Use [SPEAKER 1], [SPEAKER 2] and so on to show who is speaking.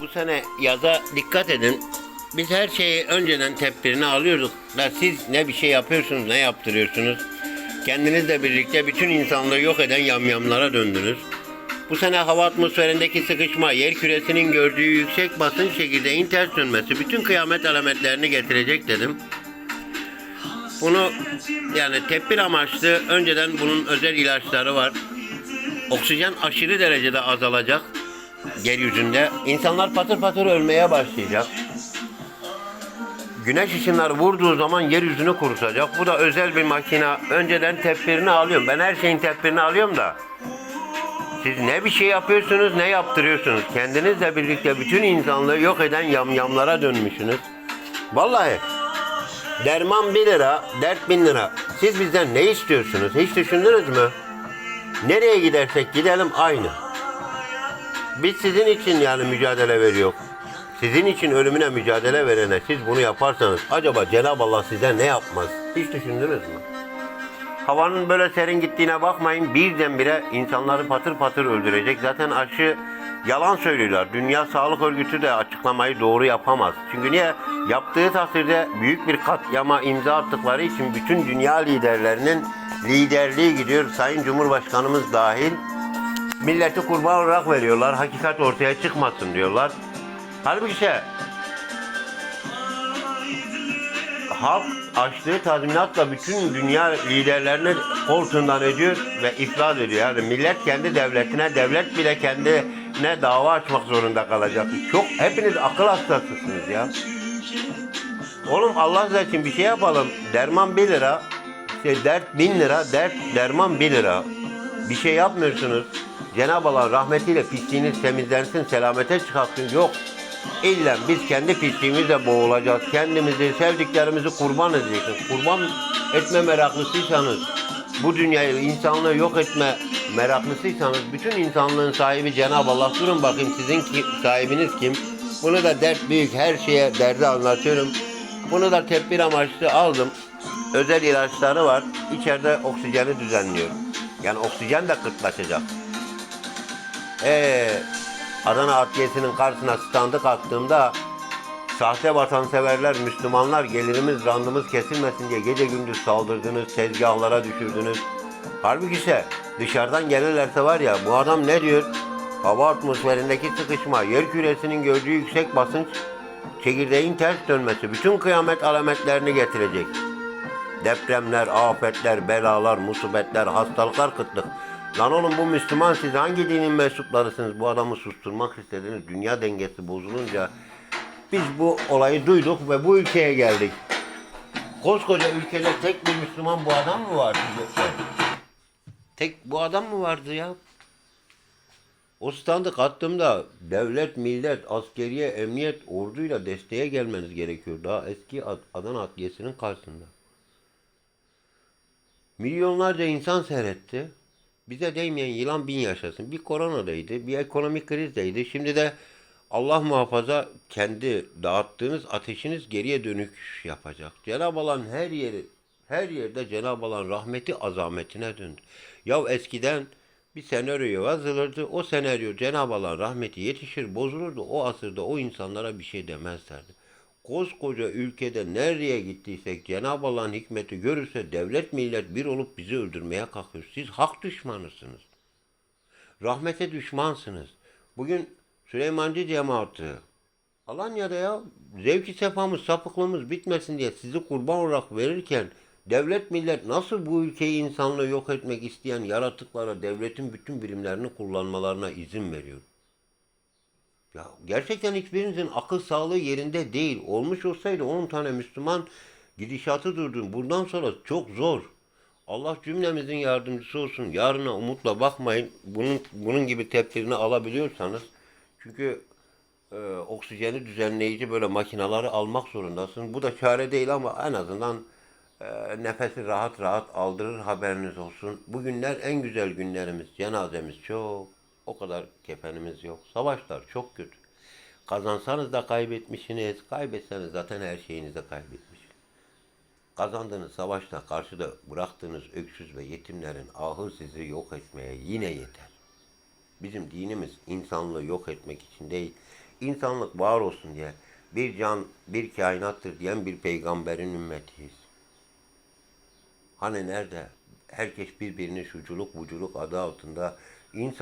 [SPEAKER 1] Bu sene yaza dikkat edin. Biz her şeyi önceden tedbirini alıyorduk. Da siz ne bir şey yapıyorsunuz ne yaptırıyorsunuz. Kendinizle birlikte bütün insanlığı yok eden yamyamlara döndünüz. Bu sene hava atmosferindeki sıkışma, yer küresinin gördüğü yüksek basınç çekirdeğin ters dönmesi bütün kıyamet alametlerini getirecek dedim. Bunu yani tedbir amaçlı önceden bunun özel ilaçları var. Oksijen aşırı derecede azalacak yeryüzünde. İnsanlar patır patır ölmeye başlayacak. Güneş ışınları vurduğu zaman yeryüzünü kurutacak. Bu da özel bir makine. Önceden tedbirini alıyorum. Ben her şeyin tedbirini alıyorum da. Siz ne bir şey yapıyorsunuz ne yaptırıyorsunuz. Kendinizle birlikte bütün insanlığı yok eden yamyamlara dönmüşsünüz. Vallahi derman 1 lira, dert 1000 lira. Siz bizden ne istiyorsunuz? Hiç düşündünüz mü? Nereye gidersek gidelim aynı. Biz sizin için yani mücadele veriyor. Sizin için ölümüne mücadele verene siz bunu yaparsanız acaba Cenab-ı Allah size ne yapmaz? Hiç düşündünüz mü? Havanın böyle serin gittiğine bakmayın. Birdenbire insanları patır patır öldürecek. Zaten aşı yalan söylüyorlar. Dünya Sağlık Örgütü de açıklamayı doğru yapamaz. Çünkü niye? Yaptığı takdirde büyük bir katliama imza attıkları için bütün dünya liderlerinin liderliği gidiyor. Sayın Cumhurbaşkanımız dahil milleti kurban olarak veriyorlar. Hakikat ortaya çıkmasın diyorlar. Halbuki şey, halk açtığı tazminatla bütün dünya liderlerini koltuğundan ediyor ve iflas ediyor. Yani millet kendi devletine, devlet bile kendine dava açmak zorunda kalacak. Çok hepiniz akıl hastasısınız ya. Oğlum Allah razı için bir şey yapalım. Derman 1 lira, işte dert 1000 lira, dert derman 1 lira. Bir şey yapmıyorsunuz. Cenab-ı Allah rahmetiyle pisliğiniz temizlensin, selamete çıkartsın. Yok. İlla biz kendi pisliğimizle boğulacağız. Kendimizi, sevdiklerimizi kurban edeceksiniz. Kurban etme meraklısıysanız, bu dünyayı, insanlığı yok etme meraklısıysanız, bütün insanlığın sahibi Cenab-ı Allah. Durun bakayım sizin ki, sahibiniz kim? Bunu da dert büyük, her şeye derdi anlatıyorum. Bunu da tedbir amaçlı aldım. Özel ilaçları var. İçeride oksijeni düzenliyorum. Yani oksijen de kıtlaşacak. Ee, Adana Adliyesi'nin karşısına standı attığımda sahte vatanseverler, Müslümanlar gelirimiz, randımız kesilmesin diye gece gündüz saldırdınız, tezgahlara düşürdünüz. Halbuki ise dışarıdan gelirlerse var ya bu adam ne diyor? Hava atmosferindeki sıkışma, yer küresinin gördüğü yüksek basınç, çekirdeğin ters dönmesi bütün kıyamet alametlerini getirecek. Depremler, afetler, belalar, musibetler, hastalıklar, kıtlık. Lan oğlum bu Müslüman siz hangi dinin mensuplarısınız? Bu adamı susturmak istediniz. Dünya dengesi bozulunca biz bu olayı duyduk ve bu ülkeye geldik. Koskoca ülkede tek bir Müslüman bu adam mı vardı? Tek bu adam mı vardı ya? O standı kattığımda devlet, millet, askeriye, emniyet, orduyla desteğe gelmeniz gerekiyor. Daha eski Ad- Adana Adliyesi'nin karşısında. Milyonlarca insan seyretti. Bize değmeyen yılan bin yaşasın. Bir koronadaydı, bir ekonomik krizdeydi. Şimdi de Allah muhafaza kendi dağıttığınız ateşiniz geriye dönük yapacak. Cenab-ı Allah'ın her yeri, her yerde Cenab-ı Allah'ın rahmeti azametine döndü. Ya eskiden bir senaryo yazılırdı. O senaryo Cenab-ı Allah'ın rahmeti yetişir, bozulurdu. O asırda o insanlara bir şey demezlerdi. Koskoca ülkede nereye gittiysek Cenab-ı Allah'ın hikmeti görürse devlet millet bir olup bizi öldürmeye kalkıyor. Siz hak düşmanısınız. Rahmete düşmansınız. Bugün Süleymancı cemaati Alanya'da ya zevki sefamız, sapıklığımız bitmesin diye sizi kurban olarak verirken devlet millet nasıl bu ülkeyi insanlığı yok etmek isteyen yaratıklara devletin bütün birimlerini kullanmalarına izin veriyor? Ya gerçekten hiçbirinizin akıl sağlığı yerinde değil. Olmuş olsaydı 10 tane Müslüman gidişatı durdun. Bundan sonra çok zor. Allah cümlemizin yardımcısı olsun. Yarına umutla bakmayın. Bunun bunun gibi tedbirini alabiliyorsanız çünkü e, oksijeni düzenleyici böyle makinaları almak zorundasın. Bu da çare değil ama en azından e, nefesi rahat rahat aldırır haberiniz olsun. Bugünler en güzel günlerimiz. Cenazemiz çok. O kadar kefenimiz yok. Savaşlar çok kötü. Kazansanız da kaybetmişsiniz. Kaybetseniz zaten her şeyinizi kaybetmiş. Kazandığınız savaşta karşıda bıraktığınız öksüz ve yetimlerin ahı sizi yok etmeye yine yeter. Bizim dinimiz insanlığı yok etmek için değil, insanlık var olsun diye bir can bir kainattır diyen bir peygamberin ümmetiyiz. Hani nerede? Herkes birbirini şuculuk buculuk adı altında insan